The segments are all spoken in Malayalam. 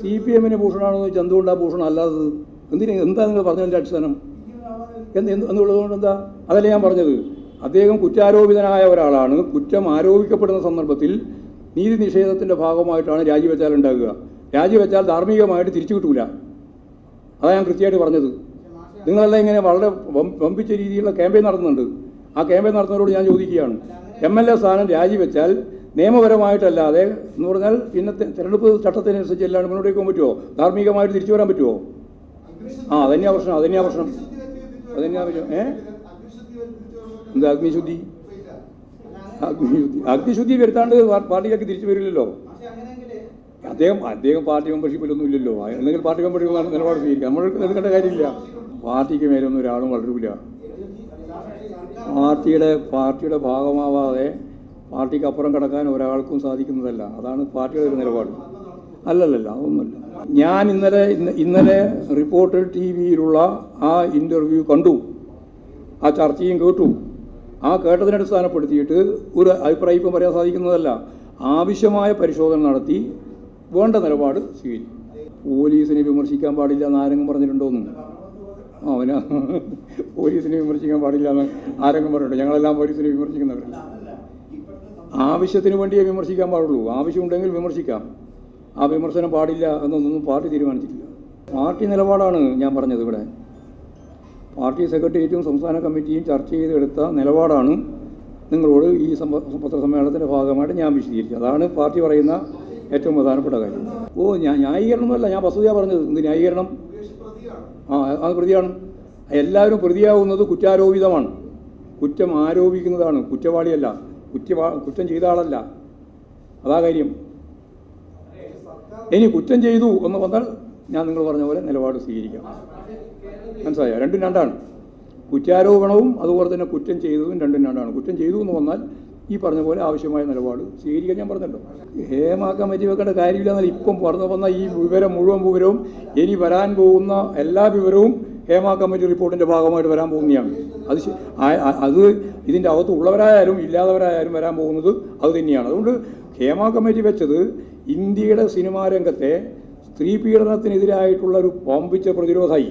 സി പി എമ്മിന് ഭൂഷണമാണെന്ന് ചോദിച്ചാൽ എന്തുകൊണ്ടാണ് ഭൂഷണം? അല്ലാത്തത് എന്തിനാ? എന്താ നിങ്ങൾ പറഞ്ഞതിന്റെ അടിസ്ഥാനം? എന്ത് എന്നുള്ളതുകൊണ്ട് എന്താ? അതല്ലേ ഞാൻ പറഞ്ഞത്. അദ്ദേഹം കുറ്റാരോപിതനായ ഒരാളാണ്. കുറ്റം ആരോപിക്കപ്പെടുന്ന സന്ദർഭത്തിൽ നീതി നിഷേധത്തിന്റെ ഭാഗമായിട്ടാണ് രാജിവെച്ചാൽ ഉണ്ടാകുക. രാജിവെച്ചാൽ ധാർമ്മികമായിട്ട് തിരിച്ചു കിട്ടൂല. അതാണ് ഞാൻ കൃത്യമായിട്ട് പറഞ്ഞത്. നിങ്ങളെല്ലാം ഇങ്ങനെ വളരെ വമ്പിച്ച രീതിയിലുള്ള ക്യാമ്പയിൻ നടത്തുന്നുണ്ട്. ആ ക്യാമ്പയിൻ നടത്തുന്നവരോട് ഞാൻ ചോദിക്കുകയാണ്. എം എൽ എ സ്ഥാനം രാജിവെച്ചാൽ നിയമപരമായിട്ടല്ലാതെ എന്ന് പറഞ്ഞാൽ ഇന്നത്തെ തെരഞ്ഞെടുപ്പ് ചട്ടത്തിനനുസരിച്ച് എല്ലാം മുന്നോട്ട് പോകാൻ പറ്റുമോ ധാർമ്മികമായിട്ട് തിരിച്ചു വരാൻ പറ്റുമോ ആ അതന്നെയാ പ്രശ്നം അതന്നെയാ പ്രശ്നം. അതന്നെയാ പ്രശ്നം. ഏ? എന്താ അഗ്നിശുദ്ധി? അഗ്നിശുദ്ധി. അഗ്നിശുദ്ധി വരുത്താണ്ട് പാർട്ടിയിലേക്ക് തിരിച്ചു വരില്ലല്ലോ. അദ്ദേഹം അദ്ദേഹം പാർട്ടി മെമ്പർഷിപ്പിലൊന്നും ഇല്ലല്ലോ. എന്തെങ്കിലും പാർട്ടി മെമ്പർഷിപ്പ് നടന്ന നിലപാട് സ്വീകരിക്കാം. നമ്മൾ എടുക്കേണ്ട കാര്യമില്ല. പാർട്ടിക്ക് മേലൊന്നും ഒരാളും വളരില്ല പാർട്ടിയുടെ പാർട്ടിയുടെ ഭാഗമാവാതെ പാർട്ടിക്ക് അപ്പുറം കടക്കാൻ ഒരാൾക്കും സാധിക്കുന്നതല്ല. അതാണ് പാർട്ടിയുടെ ഒരു നിലപാട്. അല്ലല്ലല്ല അതൊന്നുമല്ല. ഞാൻ ഇന്നലെ ഇന്നലെ റിപ്പോർട്ടർ ടി വിയിലുള്ള ആ ഇന്റർവ്യൂ കണ്ടു. ആ ചർച്ചയും കേട്ടു. ആ കേട്ടതിനെ അടിസ്ഥാനപ്പെടുത്തിയിട്ട് ഒരു അഭിപ്രായം ഇപ്പം പറയാൻ സാധിക്കുന്നതല്ല. ആവശ്യമായ പരിശോധന നടത്തി വേണ്ട നിലപാട് സ്വീകരിക്കും പോലീസിനെ വിമർശിക്കാൻ പാടില്ല എന്ന് ആരെങ്കിലും പറഞ്ഞിട്ടുണ്ടോന്നും അവന് പോലീസിനെ വിമർശിക്കാൻ പാടില്ല എന്ന് ആരെങ്കിലും പറഞ്ഞിട്ടുണ്ടോ? ഞങ്ങളെല്ലാം പോലീസിനെ വിമർശിക്കുന്നവരല്ല. ആവശ്യത്തിന് വേണ്ടിയേ വിമർശിക്കാൻ പാടുള്ളൂ. ആവശ്യമുണ്ടെങ്കിൽ വിമർശിക്കാം. ആ വിമർശനം പാടില്ല എന്നൊന്നും പാർട്ടി തീരുമാനിച്ചിട്ടില്ല. പാർട്ടി നിലപാടാണ് ഞാൻ പറഞ്ഞത് ഇവിടെ. പാർട്ടി സെക്രട്ടേറിയറ്റും സംസ്ഥാന കമ്മിറ്റിയും ചർച്ച ചെയ്തെടുത്ത നിലപാടാണ് നിങ്ങളോട് ഈ പത്രസമ്മേളനത്തിന്റെ ഭാഗമായിട്ട് ഞാൻ വിശദീകരിച്ചത്. അതാണ് പാർട്ടി പറയുന്ന ഏറ്റവും പ്രധാനപ്പെട്ട കാര്യം. ഓ ഞാൻ ന്യായീകരണമല്ല ഞാൻ വസ്തുതയാണ് പറഞ്ഞത്. എന്ത് ന്യായീകരണം? ആ അത് പ്രതിയാണ്. എല്ലാവരും പ്രതിയാവുന്നത് കുറ്റാരോപിതമാണ്. കുറ്റം ആരോപിക്കുന്നതാണ്. കുറ്റവാളിയല്ല. കുറ്റവാ കുറ്റം ചെയ്ത ആളല്ല. അതാ കാര്യം. ഇനി കുറ്റം ചെയ്തു എന്ന് വന്നാൽ ഞാൻ നിങ്ങൾ പറഞ്ഞ പോലെ നിലപാട് സ്വീകരിക്കാം. മനസ്സിലായോ? രണ്ടും രണ്ടാണ്. കുറ്റാരോപണവും അതുപോലെ തന്നെ കുറ്റം ചെയ്തതും രണ്ടും രണ്ടാണ്. കുറ്റം ചെയ്തു എന്ന് വന്നാൽ ഈ പറഞ്ഞ പോലെ ആവശ്യമായ നിലപാട് സ്വീകരിക്കാൻ ഞാൻ പറഞ്ഞല്ലോ. ഹേമാക്കാൻ കമ്മിറ്റി വെക്കേണ്ട കാര്യമില്ല എന്നാൽ ഇപ്പം പറഞ്ഞു വന്ന ഈ വിവരം മുഴുവൻ വിവരവും ഇനി വരാൻ പോകുന്ന എല്ലാ വിവരവും ഹേമ കമ്മിറ്റി റിപ്പോർട്ടിന്റെ ഭാഗമായിട്ട് വരാൻ പോകുന്നതാണ്. അത് അത് ഇതിന്റെ അകത്ത് ഉള്ളവരായാലും ഇല്ലാത്തവരായാലും വരാൻ പോകുന്നത് അത് തന്നെയാണ്. അതുകൊണ്ട് ഹേമ കമ്മിറ്റി വെച്ചത് ഇന്ത്യയുടെ സിനിമാ രംഗത്തെ സ്ത്രീ പീഡനത്തിനെതിരായിട്ടുള്ള ഒരു പമ്പിച്ച പ്രതിരോധമായി.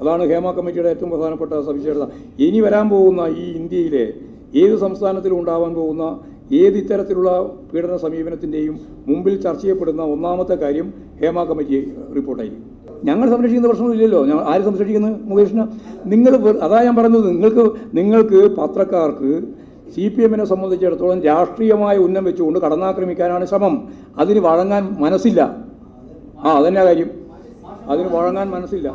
അതാണ് ഹേമ കമ്മിറ്റിയുടെ ഏറ്റവും പ്രധാനപ്പെട്ട സവിശേഷത. ഇനി വരാൻ പോകുന്ന ഈ ഇന്ത്യയിലെ ഏത് സംസ്ഥാനത്തിലും ഉണ്ടാവാൻ പോകുന്ന ഏത് ഇത്തരത്തിലുള്ള പീഡന സമീപനത്തിന്റെയും മുമ്പിൽ ചർച്ച ചെയ്യപ്പെടുന്ന ഒന്നാമത്തെ കാര്യം ഹേമ കമ്മിറ്റി റിപ്പോർട്ടായി ഞങ്ങൾ സംരക്ഷിക്കുന്ന പ്രശ്നമില്ലല്ലോ ഞങ്ങൾ ആര് സംരക്ഷിക്കുന്നത് മുകേഷിന്? നിങ്ങൾ അതാ ഞാൻ പറഞ്ഞത്. നിങ്ങൾക്ക് നിങ്ങൾക്ക് പത്രക്കാർക്ക് സി പി എമ്മിനെ സംബന്ധിച്ചിടത്തോളം രാഷ്ട്രീയമായ ഉന്നം വെച്ചുകൊണ്ട് കടന്നാക്രമിക്കാനാണ് ശ്രമം. അതിന് വഴങ്ങാൻ മനസ്സില്ല. ആ അതന്നെ കാര്യം. അതിന് വഴങ്ങാൻ മനസ്സില്ല.